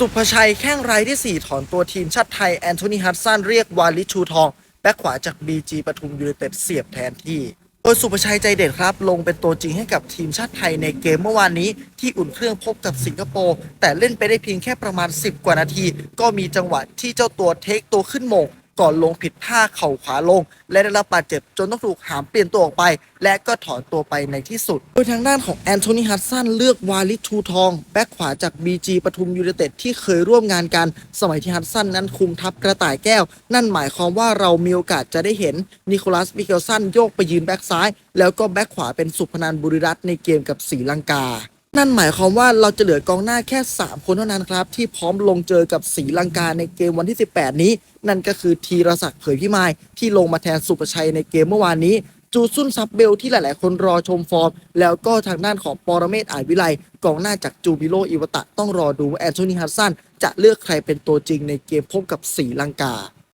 สุภชัยแข้งรายที่ 4 ถอนตัวทีมชาติไทย แอนโทนีฮัตสันเรียกวาลิชูทอง แบ็คขวาจากบีจีปทุมยูไนเต็ดเสียบแทนที่ โดยสุภชัยใจเด็ดครับ ลงเป็นตัวจริงให้กับทีมชาติไทยในเกมเมื่อวานนี้ ที่อุ่นเครื่องพบกับสิงคโปร์ แต่เล่นไปได้เพียงแค่ประมาณ 10 กว่านาที ก็มีจังหวะที่เจ้าตัวเทคตัวขึ้นโมง ก่อนลงผิดท่าเข่าขวาลง และได้รับบาดเจ็บจนต้องถูกหามเปลี่ยนตัวออกไป และก็ถอนตัวไปในที่สุด โดยทางด้านของแอนโทนีฮัตสันเลือกวาลิทูทอง แบ็คขวาจาก BG ปทุมยูไนเต็ดที่เคยร่วมงานกัน สมัยที่ฮัตสันนั้นคุมทัพกระต่ายแก้ว นั่นหมายความว่าเรามีโอกาสจะได้เห็นนิโคลัสมิเกลสันโยกไปยืนแบ็คซ้าย แล้วก็แบ็คขวาเป็นสุพนันบุรีรัตน์ในเกมกับศรีลังกา นั่นหมายความว่าเราจะเหลือกองหน้าแค่ 3 คนเท่านั้นครับ ที่พร้อมลงเจอกับศรีลังกาในเกมวันที่ 18 นี้ นั่นก็คือธีรศักดิ์เผยพิมายที่ลงมาแทนสุประชัยในเกมเมื่อวานนี้ จูซุนซับเบลที่หลาย ๆ คนรอชมฟอร์ม แล้วก็ทางด้านของปรเมศอาจวิไลกองหน้าจากจูบิโลอิวตะต้องรอดูว่าแอนโทนีฮัสซันจะเลือกใครเป็นตัวจริงในเกมพบกับศรีลังกา